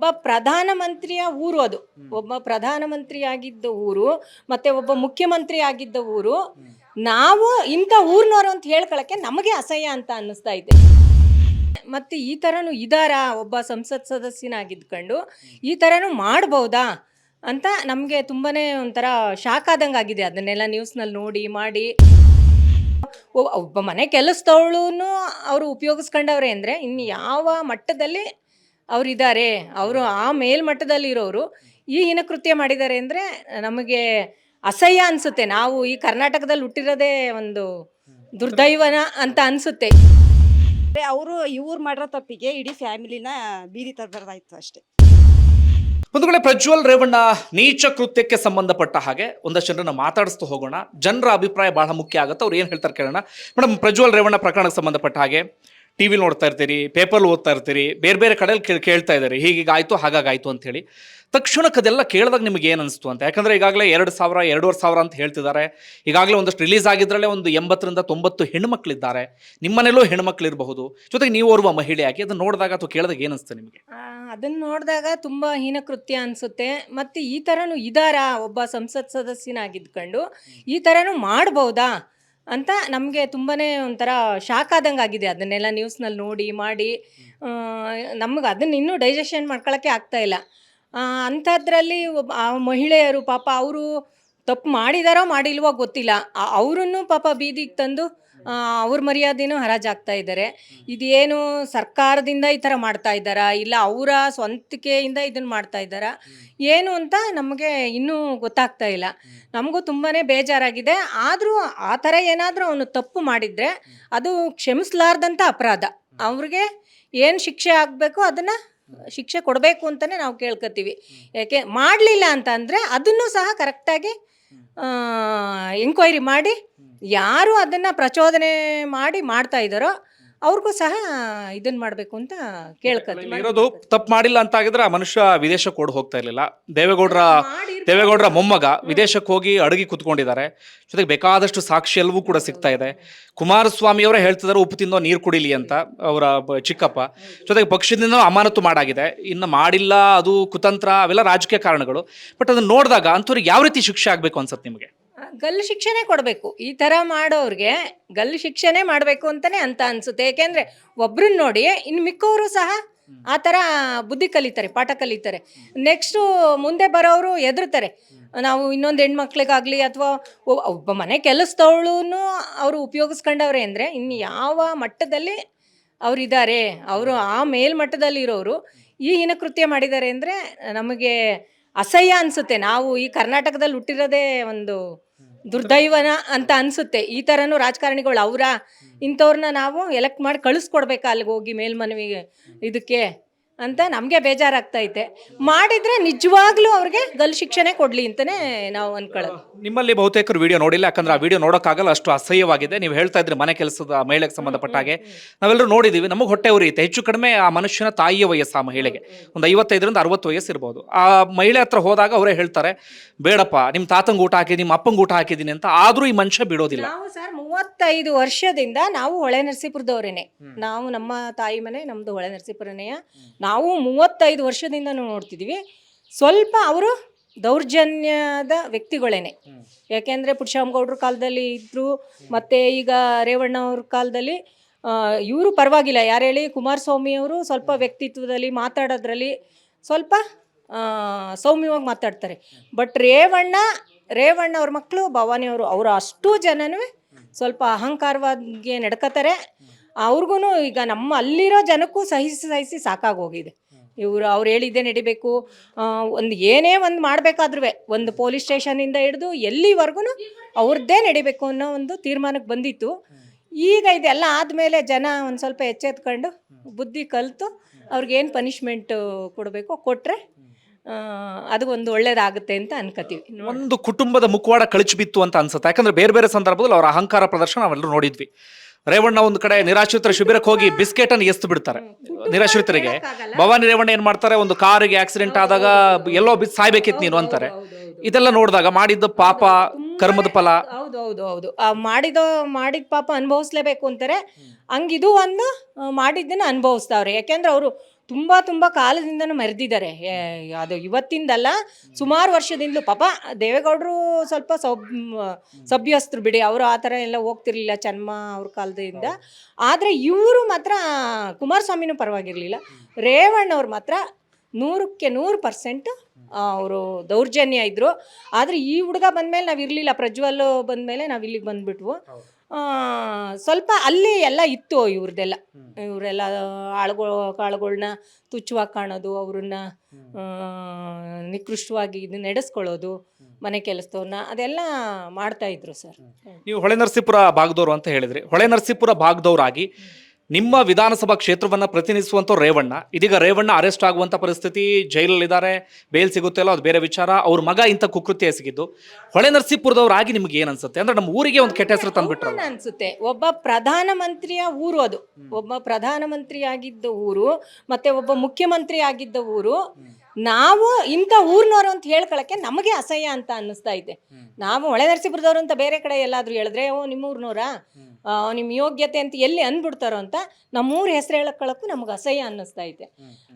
ಒಬ್ಬ ಪ್ರಧಾನಮಂತ್ರಿಯ ಊರು ಅದು. ಒಬ್ಬ ಪ್ರಧಾನಮಂತ್ರಿ ಆಗಿದ್ದ ಊರು, ಮತ್ತೆ ಒಬ್ಬ ಮುಖ್ಯಮಂತ್ರಿ ಆಗಿದ್ದ ಊರು. ನಾವು ಇಂಥ ಊರ್ನವರು ಅಂತ ಹೇಳ್ಕೊಳಕ್ಕೆ ನಮಗೆ ಅಸಹ್ಯ ಅಂತ ಅನ್ನಿಸ್ತಾ ಇದೆ. ಮತ್ತೆ ಈ ಥರನೂ ಇದಾರ? ಒಬ್ಬ ಸಂಸತ್ ಸದಸ್ಯನಾಗಿದ್ಕೊಂಡು ಈ ಥರನೂ ಮಾಡ್ಬೋದಾ? ಅಂತ ನಮಗೆ ತುಂಬಾನೇ ಒಂಥರ ಶಾಕ್ ಆದಂಗೆ ಆಗಿದೆ. ಅದನ್ನೆಲ್ಲ ನ್ಯೂಸ್ನಲ್ಲಿ ನೋಡಿ, ಮಾಡಿ. ಒಬ್ಬ ಮನೆ ಕೆಲಸದವಳು ಅವರು ಉಪಯೋಗಿಸ್ಕೊಂಡವ್ರೆ ಅಂದರೆ ಇನ್ನು ಯಾವ ಮಟ್ಟದಲ್ಲಿ ಅವರಿದ್ದಾರೆ ಅವರು ಆ ಮೇಲ್ಮಟ್ಟದಲ್ಲಿ ಇರೋರು ಈ ಹೀನಕೃತ್ಯ ಮಾಡಿದ್ದಾರೆ ಅಂದರೆ ನಮಗೆ ಅಸಹ್ಯ ಅನಿಸುತ್ತೆ. ನಾವು ಈ ಕರ್ನಾಟಕದಲ್ಲಿ ಹುಟ್ಟಿರೋದೇ ಒಂದು ದುರ್ದೈವನ ಅಂತ ಅನಿಸುತ್ತೆ. ಅವರು ಇವ್ರು ಮಾಡಿರೋ ತಪ್ಪಿಗೆ ಇಡೀ ಫ್ಯಾಮಿಲಿನ ಬೀದಿ ತರಬಾರ್ದಾಯ್ತು ಅಷ್ಟೇ. ಒಂದು ವೇಳೆ ಪ್ರಜ್ವಲ್ ರೇವಣ್ಣ ನೀಚ ಕೃತ್ಯಕ್ಕೆ ಸಂಬಂಧಪಟ್ಟ ಹಾಗೆ ಒಂದಷ್ಟು ಜನರನ್ನು ಮಾತಾಡಿಸ್ತು ಹೋಗೋಣ. ಜನರ ಅಭಿಪ್ರಾಯ ಬಹಳ ಮುಖ್ಯ ಆಗುತ್ತೆ. ಅವ್ರು ಏನು ಹೇಳ್ತಾರೆ ಕೇಳೋಣ. ಮೇಡಮ್ ಪ್ರಜ್ವಲ್ ರೇವಣ್ಣ ಪ್ರಕರಣಕ್ಕೆ ಸಂಬಂಧಪಟ್ಟ ಹಾಗೆ ಟಿ ವಿಲಿ ನೋಡ್ತಾ ಇರ್ತೀರಿ, ಪೇಪರ್ ಓದ್ತಾ ಇರ್ತೀರಿ, ಬೇರೆ ಬೇರೆ ಕಡೆಯಲ್ಲಿ ಕೇಳ್- ಕೇಳ್ತಾ ಇದ್ದಾರೆ ಹೀಗೀಗಾಯಿತು ಹಾಗಾಗಾಯಿತು ಅಂತ ಹೇಳಿ ತಕ್ಷಣಕ್ಕೆ ಅದೆಲ್ಲ ಕೇಳಿದಾಗ ನಿಮಗೆ ಏನು ಅನಿಸ್ತು ಅಂತ? ಯಾಕಂದರೆ ಈಗಾಗಲೇ ಎರಡು ಸಾವಿರ, ಎರಡೂವರೆ ಸಾವಿರ ಅಂತ ಹೇಳ್ತಿದ್ದಾರೆ. ಈಗಾಗಲೇ ಒಂದಷ್ಟು ರಿಲೀಸ್ ಆಗಿದ್ರಲ್ಲೇ ಒಂದು ಎಂಬತ್ತರಿಂದ ತೊಂಬತ್ತು ಹೆಣ್ಮಕ್ಳಿದ್ದಾರೆ. ನಿಮ್ಮನೇಲೂ ಹೆಣ್ಮಕ್ಳಿರಬಹುದು. ಜೊತೆಗೆ ನೀವು ಓರ್ವ ಮಹಿಳೆಯಾಗಿ ಅದನ್ನು ನೋಡಿದಾಗ ಅಥವಾ ಕೇಳಿದಾಗ ಏನು ಅನಿಸ್ತು ನಿಮಗೆ? ಅದನ್ನ ನೋಡಿದಾಗ ತುಂಬ ಹೀನಕೃತ್ಯ ಅನಿಸುತ್ತೆ. ಮತ್ತು ಈ ಥರನೂ ಇದಾರ ಒಬ್ಬ ಸಂಸತ್ ಸದಸ್ಯನಾಗಿದ್ಕೊಂಡು? ಈ ಥರನೂ ಮಾಡ್ಬೋದಾ? ಅಂತ ನಮಗೆ ತುಂಬಾ ಒಂಥರ ಶಾಕ್ ಆದಂಗೆ ಆಗಿದೆ. ಅದನ್ನೆಲ್ಲ ನ್ಯೂಸ್ನಲ್ಲಿ ನೋಡಿ, ಮಾಡಿ ನಮ್ಗೆ ಅದನ್ನ ಇನ್ನೂ ಡೈಜೆಷನ್ ಮಾಡ್ಕೊಳ್ಳೋಕ್ಕೆ ಆಗ್ತಾ ಇಲ್ಲ. ಅಂಥದ್ರಲ್ಲಿ ಒಬ್ಬ ಆ ಮಹಿಳೆಯರು ಪಾಪ ಅವರು ತಪ್ಪು ಮಾಡಿದಾರೋ, ಮಾಡಿಲ್ವೋ ಗೊತ್ತಿಲ್ಲ. ಅವರನ್ನು ಪಾಪ ಬೀದಿಗೆ ತಂದು ಅವ್ರ ಮರ್ಯಾದೆನೂ ಹರಾಜಾಗ್ತಾ ಇದ್ದಾರೆ. ಇದೇನು ಸರ್ಕಾರದಿಂದ ಈ ಥರ ಮಾಡ್ತಾ ಇದ್ದಾರಾ? ಇಲ್ಲ ಅವರ ಸ್ವಂತಿಕೆಯಿಂದ ಇದನ್ನು ಮಾಡ್ತಾ ಇದ್ದಾರಾ? ಏನು ಅಂತ ನಮಗೆ ಇನ್ನೂ ಗೊತ್ತಾಗ್ತಾ ಇಲ್ಲ. ನಮಗೂ ತುಂಬಾ ಬೇಜಾರಾಗಿದೆ. ಆದರೂ ಆ ಥರ ಏನಾದರೂ ಅವನು ತಪ್ಪು ಮಾಡಿದರೆ ಅದು ಕ್ಷಮಿಸಲಾರ್ದಂಥ ಅಪರಾಧ. ಅವ್ರಿಗೆ ಏನು ಶಿಕ್ಷೆ ಆಗಬೇಕು ಅದನ್ನು ಶಿಕ್ಷೆ ಕೊಡಬೇಕು ಅಂತಲೇ ನಾವು ಕೇಳ್ಕೊತೀವಿ ಯಾಕೆ ಮಾಡಲಿಲ್ಲ ಅಂತ ಅಂದರೆ ಅದನ್ನು ಸಹ ಕರೆಕ್ಟಾಗಿ ಎಂಕ್ವೈರಿ ಮಾಡಿ ಯಾರು ಅದನ್ನು ಪ್ರಚೋದನೆ ಮಾಡಿ ಮಾಡ್ತಾ ಇದ್ದಾರೋ ಅವ್ರಿಗೂ ಸಹ ಇದನ್ನ ಮಾಡಬೇಕು ಅಂತ ಕೇಳ್ಕೊತೀವಿ ಇರೋದು ತಪ್ಪು ಮಾಡಿಲ್ಲ ಅಂತ ಆಗಿದ್ರೆ ಆ ಮನುಷ್ಯ ವಿದೇಶಕ್ಕೆ ಓಡ್ ಹೋಗ್ತಾ ಇರಲಿಲ್ಲ. ದೇವೇಗೌಡರ ದೇವೇಗೌಡರ ಮೊಮ್ಮಗ ವಿದೇಶಕ್ಕೆ ಹೋಗಿ ಅಡಗಿ ಕುತ್ಕೊಂಡಿದ್ದಾರೆ. ಜೊತೆಗೆ ಬೇಕಾದಷ್ಟು ಸಾಕ್ಷಿ ಎಲ್ಲವೂ ಕೂಡ ಸಿಗ್ತಾ ಇದೆ. ಕುಮಾರಸ್ವಾಮಿ ಅವರೇ ಹೇಳ್ತಿದ್ದಾರೆ ಉಪ್ಪು ತಿಂದೋ ನೀರು ಕುಡಿಲಿ ಅಂತ ಅವರ ಚಿಕ್ಕಪ್ಪ. ಜೊತೆಗೆ ಪಕ್ಷದಿಂದ ಅಮಾನತು ಮಾಡಾಗಿದೆ. ಇನ್ನು ಮಾಡಿಲ್ಲ ಅದು ಕುತಂತ್ರ ಅವೆಲ್ಲ ರಾಜಕೀಯ ಕಾರಣಗಳು. ಬಟ್ ಅದನ್ನ ನೋಡಿದಾಗ ಅಂಥವ್ರಿಗೆ ಯಾವ ರೀತಿ ಶಿಕ್ಷೆ ಆಗಬೇಕು ಅನ್ಸುತ್ತೆ ನಿಮಗೆ? ಗಲ್ಲು ಶಿಕ್ಷೆನೇ ಕೊಡಬೇಕು. ಈ ಥರ ಮಾಡೋರಿಗೆ ಗಲ್ಲು ಶಿಕ್ಷೆನೇ ಮಾಡಬೇಕು ಅಂತಲೇ ಅಂತ ಅನಿಸುತ್ತೆ. ಏಕೆಂದರೆ ಒಬ್ರನ್ನ ನೋಡಿ ಇನ್ನು ಮಿಕ್ಕವರು ಸಹ ಆ ಥರ ಬುದ್ಧಿ ಕಲಿತಾರೆ, ಪಾಠ ಕಲಿತಾರೆ. ನೆಕ್ಸ್ಟು ಮುಂದೆ ಬರೋರು ಎದುರ್ತಾರೆ ನಾವು ಇನ್ನೊಂದು ಹೆಣ್ಮಕ್ಳಿಗಾಗಲಿ ಅಥವಾ ಒಬ್ಬ ಮನೆ ಕೆಲಸದವಳು ಅವರು ಉಪಯೋಗಿಸ್ಕೊಂಡವ್ರೆ ಅಂದರೆ ಇನ್ನು ಯಾವ ಮಟ್ಟದಲ್ಲಿ ಅವರಿದ್ದಾರೆ ಅವರು ಆ ಮೇಲ್ಮಟ್ಟದಲ್ಲಿ ಇರೋರು ಈ ಹೀನಕೃತ್ಯ ಮಾಡಿದ್ದಾರೆ ಅಂದರೆ ನಮಗೆ ಅಸಹ್ಯ ಅನಿಸುತ್ತೆ. ನಾವು ಈ ಕರ್ನಾಟಕದಲ್ಲಿ ಹುಟ್ಟಿರೋದೇ ಒಂದು ದುರ್ದೈವನ ಅಂತ ಅನ್ಸುತ್ತೆ. ಈ ಥರನೂ ರಾಜಕಾರಣಿಗಳು ಅವರ ಇಂಥವ್ರನ್ನ ನಾವು ಎಲೆಕ್ಟ್ ಮಾಡಿ ಕಳಿಸ್ಕೊಡ್ಬೇಕಾ ಅಲ್ಲಿಗೆ ಹೋಗಿ ಮೇಲ್ಮನವಿಗೆ? ಇದಕ್ಕೆ ಅಂತ ನಮಗೆ ಬೇಜಾರಾಗ್ತೈತೆ. ಮಾಡಿದ್ರೆ ನಿಜವಾಗ್ಲೂ ಅವ್ರಿಗೆ ಗಲ್ ಶಿಕ್ಷಣೆ ಕೊಡ್ಲಿ ಅಂತಲೇ ನಾವು ಅನ್ಕೊಳ್ಳೋದು. ನಿಮ್ಮಲ್ಲಿ ಬಹುತೇಕರು ವಿಡಿಯೋ ನೋಡಿಲ್ಲ ಯಾಕಂದ್ರೆ ಆ ವಿಡಿಯೋ ನೋಡೋಕ್ಕಾಗಲ್ಲ ಅಷ್ಟು ಅಸಹ್ಯವಾಗಿದೆ. ನೀವು ಹೇಳ್ತಾ ಇದ್ರಿ ಮನೆ ಕೆಲಸದ ಮಹಿಳೆಗೆ ಸಂಬಂಧಪಟ್ಟ ಹಾಗೆ. ನಾವೆಲ್ಲರೂ ನೋಡಿದೀವಿ ನಮಗೆ ಹೊಟ್ಟೆ ಉರಿಯುತ್ತೆ. ಹೆಚ್ಚು ಕಡಿಮೆ ಆ ಮನುಷ್ಯನ ತಾಯಿಯ ವಯಸ್ಸು ಆ ಮಹಿಳೆಗೆ. ಒಂದು ಐವತ್ತೈದರಿಂದ ಅರವತ್ತು ವಯಸ್ಸು ಇರ್ಬೋದು. ಆ ಮಹಿಳೆ ಹತ್ರ ಹೋದಾಗ ಅವರೇ ಹೇಳ್ತಾರೆ ಬೇಡಪ್ಪ ನಿಮ್ಮ ತಾತಂಗೆ ಊಟ ಹಾಕಿದ್ದೀನಿ ನಿಮ್ಮ ಅಪ್ಪಂಗೆ ಊಟ ಹಾಕಿದ್ದೀನಿ ಅಂತ. ಆದ್ರೂ ಈ ಮನುಷ್ಯ ಬಿಡೋದಿಲ್ಲ. ನಾವು ಸರ್ ಮೂವತ್ತೈದು ವರ್ಷದಿಂದ ನಾವು ಹೊಳೆ ನರಸೀಪುರದವರೇನೆ. ನಾವು ನಮ್ಮ ತಾಯಿ ಮನೆ ನಮ್ಮದು ಹೊಳೆ ನರಸೀಪುರನೆಯ. ನಾವು ಮೂವತ್ತೈದು ವರ್ಷದಿಂದ ನೋಡ್ತಿದ್ದೀವಿ ಸ್ವಲ್ಪ ಅವರು ದೌರ್ಜನ್ಯದ ವ್ಯಕ್ತಿಗಳೇನೆ. ಯಾಕೆಂದರೆ ಪುರುಷಾಮಗೌಡ್ರ ಕಾಲದಲ್ಲಿ ಇದ್ದರು ಮತ್ತು ಈಗ ರೇವಣ್ಣ ಅವ್ರ ಕಾಲದಲ್ಲಿ ಇವರು ಪರವಾಗಿಲ್ಲ. ಯಾರು ಹೇಳಿ? ಕುಮಾರಸ್ವಾಮಿ ಅವರು ಸ್ವಲ್ಪ ವ್ಯಕ್ತಿತ್ವದಲ್ಲಿ ಮಾತಾಡೋದ್ರಲ್ಲಿ ಸ್ವಲ್ಪ ಸೌಮ್ಯವಾಗಿ ಮಾತಾಡ್ತಾರೆ. ಬಟ್ ರೇವಣ್ಣ ರೇವಣ್ಣ ಅವ್ರ ಮಕ್ಕಳು ಭವಾನಿ ಅವರು ಅವರು ಅಷ್ಟು ಜನನೂ ಸ್ವಲ್ಪ ಅಹಂಕಾರವಾಗಿ ನಡ್ಕೋತಾರೆ. ಅವ್ರಿಗೂ ಈಗ ನಮ್ಮ ಅಲ್ಲಿರೋ ಜನಕ್ಕೂ ಸಹಿಸಿ ಸಹಿಸಿ ಸಾಕಾಗೋಗಿದೆ. ಇವರು ಅವ್ರು ಹೇಳಿದ್ದೇ ನಡಿಬೇಕು. ಒಂದು ಏನೇ ಒಂದು ಮಾಡಬೇಕಾದ್ರೂ ಒಂದು ಪೊಲೀಸ್ ಸ್ಟೇಷನಿಂದ ಹಿಡಿದು ಎಲ್ಲಿವರೆಗೂ ಅವ್ರದ್ದೇ ನಡಿಬೇಕು ಅನ್ನೋ ಒಂದು ತೀರ್ಮಾನಕ್ಕೆ ಬಂದಿತ್ತು. ಈಗ ಇದೆಲ್ಲ ಆದಮೇಲೆ ಜನ ಒಂದು ಸ್ವಲ್ಪ ಎಚ್ಚೆತ್ಕೊಂಡು ಬುದ್ಧಿ ಕಲಿತು ಅವ್ರಿಗೇನು ಪನಿಷ್ಮೆಂಟ್ ಕೊಡಬೇಕು ಕೊಟ್ಟರೆ ಅದು ಒಂದು ಒಳ್ಳೇದಾಗುತ್ತೆ ಅಂತ ಅನ್ಕೋತೀವಿ ಒಂದು ಕುಟುಂಬದ ಮುಖವಾಡ ಕಳಚಿ ಬಿತ್ತು ಅಂತ ಅನ್ಸುತ್ತೆ. ಯಾಕಂದ್ರೆ ಬೇರೆ ಬೇರೆ ಸಂದರ್ಭದಲ್ಲಿ ಅವರ ಅಹಂಕಾರ ಪ್ರದರ್ಶನ ನಾವೆಲ್ಲರೂ ನೋಡಿದ್ವಿ. ರೇವಣ್ಣ ಒಂದು ಕಡೆ ನಿರಾಶ್ರಿತರ ಶಿಬಿರಕ್ಕೆ ಹೋಗಿ ಬಿಸ್ಕೆಟ್ ಅನ್ನು ಎಸ್ತು ಬಿಡ್ತಾರೆ. ನಿರಾಶ್ರಿತರಿಗೆ. ಭವಾನಿ ರೇವಣ್ಣ ಏನ್ ಮಾಡ್ತಾರೆ? ಒಂದು ಕಾರಿಗೆ ಆಕ್ಸಿಡೆಂಟ್ ಆದಾಗ ಎಲ್ಲೋ ಬಿದ್ದು ಸಾಯ್ಬೇಕಿತ್ತು ನೀನು ಅಂತಾರೆ. ಇದೆಲ್ಲ ನೋಡಿದಾಗ ಮಾಡಿದ್ದ ಪಾಪ ಕರ್ಮದ ಫಲ. ಹೌದು ಹೌದು ಹೌದು. ಆ ಮಾಡಿದ ಮಾಡಿದ ಪಾಪ ಅನುಭವಿಸ್ಲೇಬೇಕು ಅಂತಾರೆ. ಹಂಗಿದು ಒಂದು ಮಾಡಿದ್ದನ್ನ ಅನುಭವಿಸ್ತಾವ್ರೆ. ಯಾಕೆಂದ್ರೆ ಅವರು ತುಂಬ ತುಂಬ ಕಾಲದಿಂದನೂ ಮರೆದಿದ್ದಾರೆ. ಅದು ಇವತ್ತಿಂದಲ್ಲ ಸುಮಾರು ವರ್ಷದಿಂದಲೂ ಪಾಪ ದೇವೇಗೌಡರು ಸ್ವಲ್ಪ ಸೌಬ್ ಸಭ್ಯಸ್ತರು ಬಿಡಿ. ಅವರು ಆ ಥರ ಎಲ್ಲ ಹೋಗ್ತಿರ್ಲಿಲ್ಲ ಚನ್ಮ ಅವ್ರ ಕಾಲದಿಂದ. ಆದರೆ ಇವರು ಮಾತ್ರ ಕುಮಾರಸ್ವಾಮಿನೂ ಪರವಾಗಿರಲಿಲ್ಲ. ರೇವಣ್ಣವ್ರು ಮಾತ್ರ ನೂರಕ್ಕೆ ನೂರು ಪರ್ಸೆಂಟ್ ಅವರು ದೌರ್ಜನ್ಯ ಇದ್ದರು ಆದರೆ ಈ ಹುಡುಗ ಬಂದಮೇಲೆ ನಾವು ಇರಲಿಲ್ಲ ಪ್ರಜ್ವಲ್ ಬಂದಮೇಲೆ ನಾವು ಇಲ್ಲಿಗೆ ಬಂದ್ಬಿಟ್ವು ಸ್ವಲ್ಪ ಅಲ್ಲಿ ಎಲ್ಲ ಇತ್ತು ಇವ್ರದ್ದೆಲ್ಲ ಇವರೆಲ್ಲ ಆಳುಗಳು ಕಾಳುಗಳನ್ನ ತುಚ್ಛವಾಗಿ ಕಾಣೋದು ಅವ್ರನ್ನ ನಿಕೃಷ್ಟವಾಗಿ ಇದು ನಡೆಸ್ಕೊಳ್ಳೋದು ಮನೆ ಕೆಲಸದವ್ರನ್ನ ಅದೆಲ್ಲ ಮಾಡ್ತಾ ಇದ್ರು ಸರ್. ನೀವು ಹೊಳೆ ನರಸೀಪುರ ಭಾಗದವರು ಅಂತ ಹೇಳಿದ್ರಿ. ಹೊಳೆ ನರಸೀಪುರ ಭಾಗದವರಾಗಿ ನಿಮ್ಮ ವಿಧಾನಸಭಾ ಕ್ಷೇತ್ರವನ್ನ ಪ್ರತಿನಿಧಿಸುವಂತ ರೇವಣ್ಣ. ಇದೀಗ ರೇವಣ್ಣ ಅರೆಸ್ಟ್ ಆಗುವಂತ ಪರಿಸ್ಥಿತಿ ಜೈಲಲ್ಲಿದ್ದಾರೆ. ಬೇಲ್ ಸಿಗುತ್ತಲ್ಲ ಅದು ಬೇರೆ ವಿಚಾರ. ಅವ್ರ ಮಗ ಇಂಥ ಕುಕೃತ್ಯ ಎಸಗಿದ್ದು. ಹೊಳೆ ನರಸೀಪುರದವರಾಗಿ ನಿಮ್ಗೆ ಏನ್ ಅನ್ಸುತ್ತೆ? ಅಂದ್ರೆ ನಮ್ಮ ಊರಿಗೆ ಒಂದು ಕೆಟ್ಟ ಹೆಸರು ತಂದ್ಬಿಟ್ರಲ್ಲ. ಅನ್ಸುತ್ತೆ? ಒಬ್ಬ ಪ್ರಧಾನಮಂತ್ರಿಯ ಊರು ಅದು. ಒಬ್ಬ ಪ್ರಧಾನಮಂತ್ರಿ ಆಗಿದ್ದ ಊರು ಮತ್ತೆ ಒಬ್ಬ ಮುಖ್ಯಮಂತ್ರಿ ಆಗಿದ್ದ ಊರು. ನಾವು ಇಂಥ ಊರ್ನವರು ಅಂತ ಹೇಳ್ಕೊಳಕ್ಕೆ ನಮಗೆ ಅಸಹ್ಯ ಅಂತ ಅನ್ನಿಸ್ತಾ ಇದೆ. ನಾವು ಹೊಳೆ ನರಸೀಪುರದವ್ರು ಅಂತ ಬೇರೆ ಕಡೆ ಎಲ್ಲಾದ್ರೂ ಹೇಳಿದ್ರೆ ಓ ನಿಮ್ಮ ಊರ್ನವ್ರಾ ನಿಮ್ಮ ಯೋಗ್ಯತೆ ಅಂತ ಎಲ್ಲಿ ಅಂದ್ಬಿಡ್ತಾರೋ ಅಂತ ನಮ್ಮೂರು ಹೆಸರು ಹೇಳ್ಕೊಳಕ್ಕೂ ನಮ್ಗೆ ಅಸಹ್ಯ ಅನ್ನಿಸ್ತಾ ಐತೆ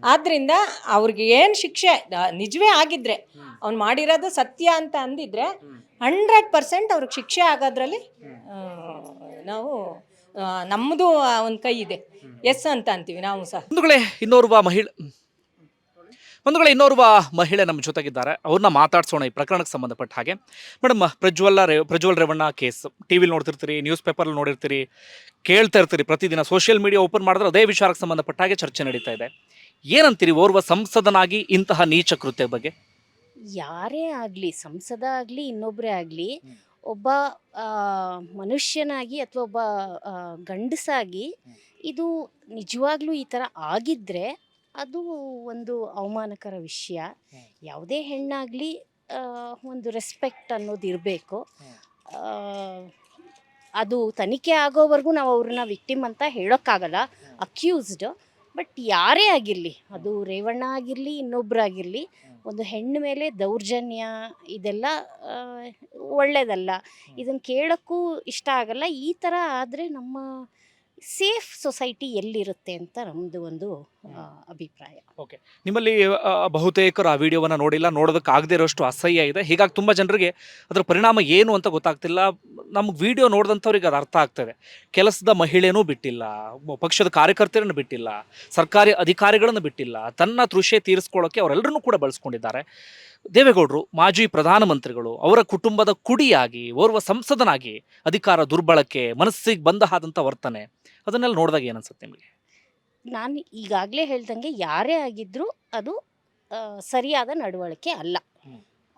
ಆದ್ರಿಂದ ಅವ್ರಿಗೆ ಏನು ಶಿಕ್ಷೆ ನಿಜವೇ ಆಗಿದ್ರೆ ಅವ್ನು ಮಾಡಿರೋದು ಸತ್ಯ ಅಂತ ಅಂದಿದ್ರೆ ಹಂಡ್ರೆಡ್ ಪರ್ಸೆಂಟ್ ಅವ್ರಿಗೆ ಶಿಕ್ಷೆ ಆಗೋದ್ರಲ್ಲಿ ನಾವು ನಮ್ಮದು ಒಂದು ಕೈ ಇದೆ. ಎಸ್ ಅಂತ ಅಂತೀವಿ ನಾವು ಸಹ. ಇನ್ನೋರ್ವ ಮಹಿಳೆ ಬಂಧುಗಳೇ ಇನ್ನೋರ್ವ ಮಹಿಳೆ ನಮ್ಮ ಜೊತೆಗಿದ್ದಾರೆ. ಅವ್ರನ್ನ ಮಾತಾಡ್ಸೋಣ ಈ ಪ್ರಕರಣಕ್ಕೆ ಸಂಬಂಧಪಟ್ಟ ಹಾಗೆ. ಮೇಡಮ್ ಪ್ರಜ್ವಲ್ಲ ರೇ ಪ್ರಜ್ವಲ್ ರೇವಣ್ಣ ಕೇಸ್. ಟಿ ವಿಲಿ ನೋಡ್ತಿರ್ತೀರಿ ನ್ಯೂಸ್ ಪೇಪರ್ ನೋಡಿರ್ತೀರಿ ಕೇಳ್ತಾ ಇರ್ತೀರಿ ಪ್ರತಿದಿನ. ಸೋಷಿಯಲ್ ಮೀಡಿಯಾ ಓಪನ್ ಮಾಡಿದ್ರೆ ಅದೇ ವಿಚಾರಕ್ಕೆ ಸಂಬಂಧಪಟ್ಟ ಹಾಗೆ ಚರ್ಚೆ ನಡೀತಾ ಇದೆ. ಏನಂತೀರಿ ಓರ್ವ ಸಂಸದನಾಗಿ ಇಂತಹ ನೀಚ ಕೃತ್ಯ ಬಗ್ಗೆ? ಯಾರೇ ಆಗಲಿ ಸಂಸದ ಆಗಲಿ ಇನ್ನೊಬ್ಬರೇ ಆಗಲಿ ಒಬ್ಬ ಮನುಷ್ಯನಾಗಿ ಅಥವಾ ಒಬ್ಬ ಗಂಡಸಾಗಿ ಇದು ನಿಜವಾಗ್ಲೂ ಈ ಥರ ಆಗಿದ್ದರೆ ಅದು ಒಂದು ಅವಮಾನಕರ ವಿಷಯ. ಯಾವುದೇ ಹೆಣ್ಣಾಗಲಿ ಒಂದು ರೆಸ್ಪೆಕ್ಟ್ ಅನ್ನೋದು ಇರಬೇಕು. ಅದು ತನಿಖೆ ಆಗೋವರೆಗೂ ನಾವು ಅವ್ರನ್ನ ವಿಕ್ಟಿಮ್ ಅಂತ ಹೇಳೋಕ್ಕಾಗಲ್ಲ. ಅಕ್ಯೂಸ್ಡ್. ಬಟ್ ಯಾರೇ ಆಗಿರಲಿ ಅದು ರೇವಣ್ಣ ಆಗಿರಲಿ ಇನ್ನೊಬ್ಬರಾಗಿರಲಿ ಒಂದು ಹೆಣ್ಣು ಮೇಲೆ ದೌರ್ಜನ್ಯ ಇದೆಲ್ಲ ಒಳ್ಳೆಯದಲ್ಲ ಇದನ್ನು ಕೇಳೋಕ್ಕೂ ಇಷ್ಟ ಆಗಲ್ಲ. ಈ ಥರ ಆದರೆ ನಮ್ಮ ಸೇಫ್ ಸೊಸೈಟಿ ಎಲ್ಲಿರುತ್ತೆ ಅಂತ ನಮ್ಮದು ಒಂದು ಅಭಿಪ್ರಾಯ. ಓಕೆ. ನಿಮ್ಮಲ್ಲಿ ಬಹುತೇಕರು ಆ ವಿಡಿಯೋವನ್ನು ನೋಡಿಲ್ಲ ನೋಡೋದಕ್ಕೆ ಆಗದೇ ಇರೋಷ್ಟು ಅಸಹ್ಯ ಇದೆ. ಹೀಗಾಗಿ ತುಂಬ ಜನರಿಗೆ ಅದರ ಪರಿಣಾಮ ಏನು ಅಂತ ಗೊತ್ತಾಗ್ತಿಲ್ಲ. ನಮ್ಗೆ ವಿಡಿಯೋ ನೋಡಿದಂಥವ್ರಿಗೆ ಅದು ಅರ್ಥ ಆಗ್ತದೆ. ಕೆಲಸದ ಮಹಿಳೆಯೂ ಬಿಟ್ಟಿಲ್ಲ ಪಕ್ಷದ ಕಾರ್ಯಕರ್ತರನ್ನು ಬಿಟ್ಟಿಲ್ಲ ಸರ್ಕಾರಿ ಅಧಿಕಾರಿಗಳನ್ನು ಬಿಟ್ಟಿಲ್ಲ ತನ್ನ ತೃಷೆ ತೀರಿಸ್ಕೊಳ್ಳೋಕೆ ಅವರೆಲ್ಲರನ್ನೂ ಕೂಡ ಬಳಸ್ಕೊಂಡಿದ್ದಾರೆ. ದೇವೇಗೌಡರು ಮಾಜಿ ಪ್ರಧಾನಮಂತ್ರಿಗಳು ಅವರ ಕುಟುಂಬದ ಕುಡಿಯಾಗಿ ಓರ್ವ ಸಂಸದನಾಗಿ ಅಧಿಕಾರ ದುರ್ಬಳಕೆ ಮನಸ್ಸಿಗೆ ಬಂದ ಆದಂಥ ವರ್ತನೆ ಅದನ್ನೆಲ್ಲ ನೋಡಿದಾಗ ಏನನ್ಸುತ್ತೆ ನಿಮಗೆ? ನಾನು ಈಗಾಗಲೇ ಹೇಳ್ದಂಗೆ ಯಾರೇ ಆಗಿದ್ದರೂ ಅದು ಆ, ಸರಿಯಾದ ನಡವಳಿಕೆ ಅಲ್ಲ.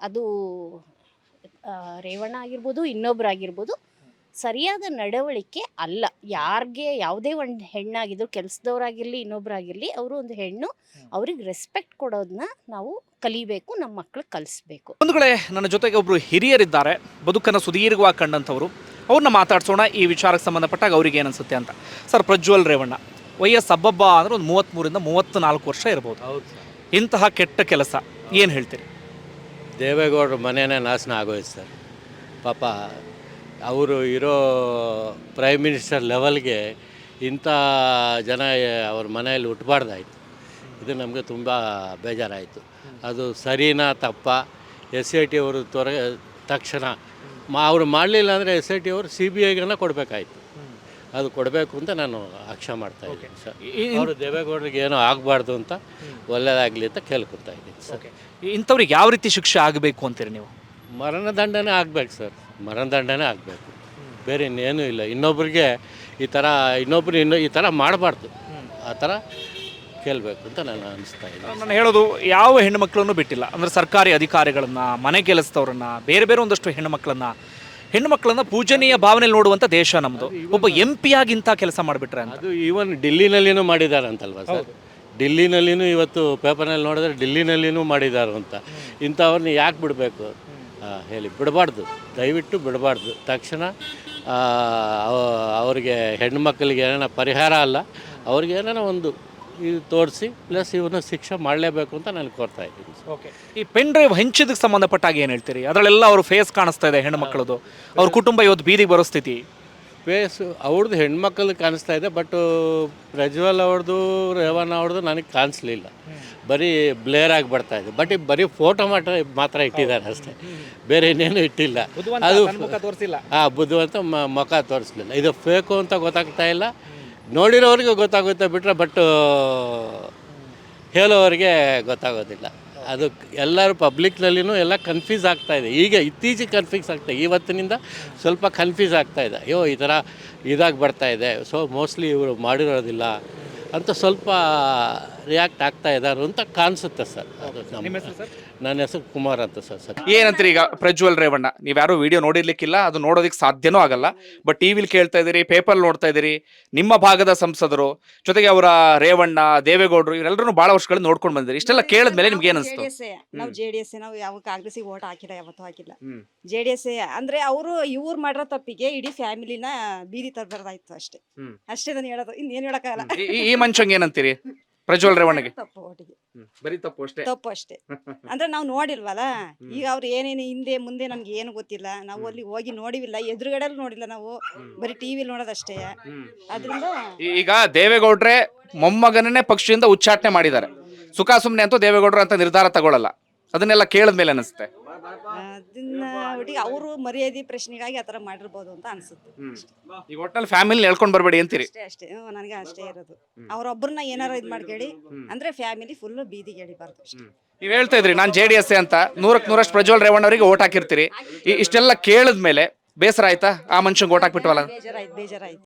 ಅದು ಆ, ರೇವಣ್ಣ ಆಗಿರ್ಬೋದು ಇನ್ನೊಬ್ಬರಾಗಿರ್ಬೋದು ಸರಿಯಾದ ನಡವಳಿಕೆ ಅಲ್ಲ. ಯಾರಿಗೆ ಯಾವುದೇ ಒಂದು ಹೆಣ್ಣಾಗಿದ್ರು ಕೆಲಸದವರಾಗಿರಲಿ ಇನ್ನೊಬ್ಬರಾಗಿರಲಿ ಅವರು ಒಂದು ಹೆಣ್ಣು ಅವ್ರಿಗೆ ರೆಸ್ಪೆಕ್ಟ್ ಕೊಡೋದನ್ನ ನಾವು ಕಲಿಬೇಕು ನಮ್ಮ ಮಕ್ಳಿಗೆ ಕಲಿಸ್ಬೇಕು. ಒಂದು ಕಡೆ ನನ್ನ ಜೊತೆಗೆ ಒಬ್ಬರು ಹಿರಿಯರಿದ್ದಾರೆ. ಬದುಕನ್ನು ಸುದೀರ್ಘವಾಗಿ ಕಂಡಂಥವ್ರು. ಅವ್ರನ್ನ ಮಾತಾಡ್ಸೋಣ ಈ ವಿಚಾರಕ್ಕೆ ಸಂಬಂಧಪಟ್ಟಾಗ ಅವ್ರಿಗೆ ಏನನ್ಸುತ್ತೆ ಅಂತ. ಸರ್ ಪ್ರಜ್ವಲ್ ರೇವಣ್ಣ ವಯಸ್ಸು ಹಬ್ಬಬ್ಬ ಅಂದ್ರೆ ಒಂದು ಮೂವತ್ತ್ಮೂರಿಂದ ಮೂವತ್ತು ನಾಲ್ಕು ವರ್ಷ ಇರ್ಬೋದು. ಇಂತಹ ಕೆಟ್ಟ ಕೆಲಸ ಏನು ಹೇಳ್ತೀರಿ? ದೇವೇಗೌಡರ ಮನೆಯೇ ನಾಶನ ಆಗೋಯ್ತು ಸರ್. ಪಾಪ ಅವರು ಇರೋ ಪ್ರೈಮ್ ಮಿನಿಸ್ಟರ್ ಲೆವೆಲ್ಗೆ ಇಂಥ ಜನ ಅವ್ರ ಮನೆಯಲ್ಲಿ ಹುಟ್ಟಬಾರ್ದಾಯ್ತು ಇದು ನಮಗೆ ತುಂಬ ಬೇಜಾರಾಯಿತು. ಅದು ಸರಿನಾ ತಪ್ಪ? ಎಸ್ ಐ ಟಿ ಅವರು ತೊರೆ ತಕ್ಷಣ ಮಾ ಅವರು ಮಾಡಲಿಲ್ಲ ಅಂದರೆ ಎಸ್ ಐ ಟಿ ಅವರು ಸಿ ಬಿ ಐಗನ್ನ ಕೊಡಬೇಕಾಯ್ತು. ಅದು ಕೊಡಬೇಕು ಅಂತ ನಾನು ಆಕ್ಷ ಮಾಡ್ತಾ ಇದ್ದೀನಿ ಸರ್. ಅವರು ದೇವೇಗೌಡರಿಗೆ ಏನೋ ಆಗಬಾರ್ದು ಅಂತ ಒಳ್ಳೆಯದಾಗಲಿ ಅಂತ ಕೇಳ್ಕೊತಾ ಇದ್ದೀನಿ ಸರ್. ಇಂಥವ್ರಿಗೆ ಯಾವ ರೀತಿ ಶಿಕ್ಷೆ ಆಗಬೇಕು ಅಂತೀರಿ ನೀವು? ಮರಣದಂಡನೆ ಆಗಬೇಕು ಸರ್. ಮರಣದಂಡನೆ ಆಗಬೇಕು. ಬೇರೆ ಇನ್ನೇನೂ ಇಲ್ಲ. ಇನ್ನೊಬ್ಬರಿಗೆ ಈ ಥರ ಇನ್ನೊಬ್ರು ಇನ್ನೂ ಈ ಥರ ಮಾಡಬಾರ್ದು. ಆ ಥರ ಕೇಳಬೇಕು ಅಂತ ನಾನು ಅನಿಸ್ತಾ ಇದೆ. ನಾನು ಹೇಳೋದು ಯಾವ ಹೆಣ್ಣುಮಕ್ಕಳನ್ನು ಬಿಟ್ಟಿಲ್ಲ. ಅಂದರೆ ಸರ್ಕಾರಿ ಅಧಿಕಾರಿಗಳನ್ನ ಮನೆ ಕೆಲಸದವ್ರನ್ನ ಬೇರೆ ಬೇರೆ ಒಂದಷ್ಟು ಹೆಣ್ಣುಮಕ್ಕಳನ್ನ ಹೆಣ್ಣುಮಕ್ಕಳನ್ನ ಪೂಜನೀಯ ಭಾವನೆಯಲ್ಲಿ ನೋಡುವಂಥ ದೇಶ ನಮ್ಮದು ಒಬ್ಬ ಎಂ ಪಿಯಾಗಿ ಇಂಥ ಕೆಲಸ ಮಾಡಿಬಿಟ್ರೆ ಅಂತ. ಅದು ಈವನ್ ಡೆಲ್ಲಿನಲ್ಲಿನೂ ಮಾಡಿದ್ದಾರೆ ಅಂತಲ್ವಾ ಸರ್? ಡೆಲ್ಲಿನಲ್ಲಿನೂ ಇವತ್ತು ಪೇಪರ್ನಲ್ಲಿ ನೋಡಿದ್ರೆ ಡೆಲ್ಲಿನಲ್ಲಿನೂ ಮಾಡಿದ್ದಾರೆ ಅಂತ. ಇಂಥವ್ರನ್ನ ಯಾಕೆ ಬಿಡಬೇಕು? ಹೇಳಿ ಬಿಡಬಾರ್ದು. ದಯವಿಟ್ಟು ಬಿಡಬಾರ್ದು. ತಕ್ಷಣ ಅವರಿಗೆ ಅವ- ಅವ್ರಿಗೆ ಹೆಣ್ಮಕ್ಳಿಗೆ ಏನಾರ ಪರಿಹಾರ ಅಲ್ಲ ಅವ್ರಿಗೆ ಏನಾರ ಒಂದು ಇದು ತೋರಿಸಿ ಪ್ಲಸ್ ಇವನ್ನ ಶಿಕ್ಷೆ ಮಾಡಲೇಬೇಕು ಅಂತ ನಾನು ಕೋರ್ತಾ ಇದ್ದೀನಿ. ಓಕೆ ಈ ಪೆನ್ ಡ್ರೈವ್ ಹಂಚಿದಕ್ಕೆ ಸಂಬಂಧಪಟ್ಟಾಗಿ ಏನು ಹೇಳ್ತೀರಿ? ಅದರಲ್ಲೆಲ್ಲ ಅವ್ರ ಫೇಸ್ ಕಾಣಿಸ್ತಾ ಇದೆ ಹೆಣ್ಣು ಮಕ್ಕಳದು ಅವ್ರ ಕುಟುಂಬ ಇವತ್ತು ಬೀದಿಗೆ ಬರೋ ಸ್ಥಿತಿ. ಫೇಸ್ ಅವ್ರದ್ದು ಹೆಣ್ಮಕ್ಳು ಕಾಣಿಸ್ತಾ ಇದೆ ಬಟ್ ಪ್ರಜ್ವಲ್ ಅವ್ರದ್ದು ರೇವಣ್ಣ ಅವ್ರದ್ದು ನನಗೆ ಕಾಣಿಸ್ಲಿಲ್ಲ. ಬರೀ ಬ್ಲೇರ್ ಆಗಿ ಬರ್ತಾ ಇದೆ. ಬಟ್ ಬರೀ ಫೋಟೋ ಮಾತ್ರ ಮಾತ್ರ ಇಟ್ಟಿದ್ದಾರೆ ಅಷ್ಟೇ. ಬೇರೆ ಇನ್ನೇನು ಇಟ್ಟಿಲ್ಲ. ಅದು ತೋರಿಸಿಲ್ಲ. ಹಾಂ ಬುದ್ಧಿವಂತ ಮ- ಮುಖ ತೋರಿಸ್ಲಿಲ್ಲ. ಇದು ಫೇಕು ಅಂತ ಗೊತ್ತಾಗ್ತಾ ಇಲ್ಲ. ನೋಡಿರೋರಿಗೆ ಗೊತ್ತಾಗುತ್ತೆ ಬಿಟ್ಟರೆ ಬಟ್ ಹೇಳೋರಿಗೆ ಗೊತ್ತಾಗೋದಿಲ್ಲ. ಅದು ಎಲ್ಲರೂ ಪಬ್ಲಿಕ್ನಲ್ಲಿನೂ ಎಲ್ಲ ಕನ್ಫ್ಯೂಸ್ ಆಗ್ತಾ ಇದೆ. ಈಗ ಇತ್ತೀಚೆಗೆ ಕನ್ಫ್ಯೂಸ್ ಆಗ್ತಾ ಇದೆ. ಇವತ್ತಿನಿಂದ ಸ್ವಲ್ಪ ಕನ್ಫ್ಯೂಸ್ ಆಗ್ತಾ ಇದೆ. ಅಯ್ಯೋ, ಈ ಥರ ಇದಾಗಿ ಇದೆ. ಸೊ ಮೋಸ್ಟ್ಲಿ ಇವರು ಮಾಡಿರೋದಿಲ್ಲ ಅಂತ ಸ್ವಲ್ಪ ರಿಯಾಕ್ಟ್ ಆಗ್ತಾ ಇದ್ದಾರೆ ಅಂತ ಕಾಣಿಸುತ್ತೆ ಸರ್. ಅದು ನಮ್ಮ ನನ್ನ ಹೆಸರು ಕುಮಾರ್ ಅಂತ ಸರ್ ಸರ್. ಏನಂತೀರಿ ಈಗ ಪ್ರಜ್ವಲ್ ರೇವಣ್ಣ? ನೀವ್ಯಾರು ವಿಡಿಯೋ ನೋಡಿರ್ಲಿಕ್ಕಿಲ್ಲ ಅದು ನೋಡೋದಕ್ಕೆ ಸಾಧ್ಯನೂ ಆಗಲ್ಲ. ಬಟ್ ಟಿವಿಲಿ ಕೇಳ್ತಾ ಇದೀರಿ ಪೇಪರ್ ನೋಡ್ತಾ ಇದೀರಿ ನಿಮ್ಮ ಭಾಗದ ಸಂಸದರು ಜೊತೆಗೆ ಅವರ ರೇವಣ್ಣ ದೇವೇಗೌಡರು ಇವರೆಲ್ಲರೂ ಬಹಳ ವರ್ಷಗಳು ನೋಡ್ಕೊಂಡು ಬಂದಿರಿ ಇಷ್ಟೆಲ್ಲ ಕೇಳಿದ್ಮೇಲೆ ನಿಮ್ಗೆ ಏನಿಸ್ತು ನಾವು ಜೆ ಡಿ ಎಸ್ ನಾವು ಯಾವ ಕಾಂಗ್ರೆಸ್ಸಿಗೆ ವೋಟ್ ಹಾಕಿಲ್ಲ ಯಾವತ್ತೂ ಹಾಕಿಲ್ಲ. ಹ್ಮ್. ಜೆ ಡಿ ಎಸ್ ಅಂದ್ರೆ ಅವರು ಇವ್ರು ಮಾಡಿರೋ ತಪ್ಪಿಗೆ ಇಡೀ ಫ್ಯಾಮಿಲಿನ ಬೀದಿ ತರಬಾರ್ದಾಯ್ತು ಅಷ್ಟೇ. ಹ್ಮ್. ಅಷ್ಟೇ ನಾನು ಹೇಳೋದು. ಇನ್ನೇನು ಹೇಳಕ್ಕಾಗಲ್ಲ. ಈ- ಈ- ಈ ಮನುಷ್ಯಂಗೆ ಏನಂತೀರಿ? ಪ್ರಜ್ವಲ್ ರೇವಣ್ಣಗೆ. ತಪ್ಪು ಒಟ್ಟಿಗೆ. ಬರೀ ತಪ್ಪು ಅಷ್ಟೇ. ತಪ್ಪು ಅಷ್ಟೇ. ಅಂದ್ರೆ ನಾವು ನೋಡಿಲ್ವಲ್ಲ ಈಗ ಅವ್ರು ಏನೇನು ಹಿಂದೆ ಮುಂದೆ ನಮ್ಗೆ ಏನು ಗೊತ್ತಿಲ್ಲ ನಾವು ಅಲ್ಲಿ ಹೋಗಿ ನೋಡಿವಿಲ್ಲ ಎದುರುಗಡೆಲ್ಲ ನೋಡಿಲ್ಲ ನಾವು ಬರೀ ಟಿವಿ ನೋಡೋದಷ್ಟೇ. ಅದರಿಂದ ಈ- ಈಗ ದೇವೇಗೌಡ್ರೆ ಮೊಮ್ಮಗನನ್ನೇ ಪಕ್ಷದಿಂದ ಉಚ್ಚಾಟನೆ ಮಾಡಿದ್ದಾರೆ. ಸುಖ ಸುಮ್ನೆ ಅಂತೂ ದೇವೇಗೌಡರು ಅಂತ ನಿರ್ಧಾರ ತಗೊಳ್ಳಲ್ಲ ಅದನ್ನೆಲ್ಲ ಕೇಳಿದ್ಮೇಲೆ ಅನಿಸುತ್ತೆ. ಅದನ್ನ ಒಟ್ಟಿಗೆ ಅವರು ಮರ್ಯಾದೆ ಪ್ರಶ್ನೆಗಾಗಿ ಆ ಥರ ಮಾಡಿರ್ಬೋದು ಅಂತ ಅನ್ಸುತ್ತೆ. ಈಗ ಒಟ್ಟಲ್ಲಿ ಫ್ಯಾಮಿಲಿ ಹೇಳ್ಕೊಂಡು ಬರಬೇಡಿ ಅಂತೀರಿ? ಅಷ್ಟೇ ಅಷ್ಟೇ. ಹ್ಞೂ ನನಗೆ ಅಷ್ಟೇ ಇರೋದು. ಅವ್ರೊಬ್ಬರನ್ನ ಏನಾರ ಇದು ಮಾಡ್ಕೇಳಿ ಅಂದ್ರೆ ಫ್ಯಾಮಿಲಿ ಫುಲ್ ಬೀದಿಗೆ ಎಳಿಬಾರ್ದು ಅಷ್ಟೇ ನೀವ್ ಹೇಳ್ತಾ ಇದ್ರಿ ನಾನು ಜೆ ಡಿ ಎಸ್ ಅಂತ. ನೂರಕ್ಕೆ ನೂರಷ್ಟು ಪ್ರಜ್ವಲ್ ರೇವಣ್ಣ ಅವರಿಗೆ ಓಟ್ ಹಾಕಿರ್ತೀರಿ. ಈ- ಇಷ್ಟೆಲ್ಲ ಕೇಳಿದ್ಮೇಲೆ ಬೇಸರ ಆಯ್ತಾ? ಆ ಮನುಷ್ಯಂಗೆ ಓಟ್ ಹಾಕ್ಬಿಟ್ವಲ್ಲ? ಬೇಜಾರಾಯ್ತು ಬೇಜಾರಾಯ್ತು.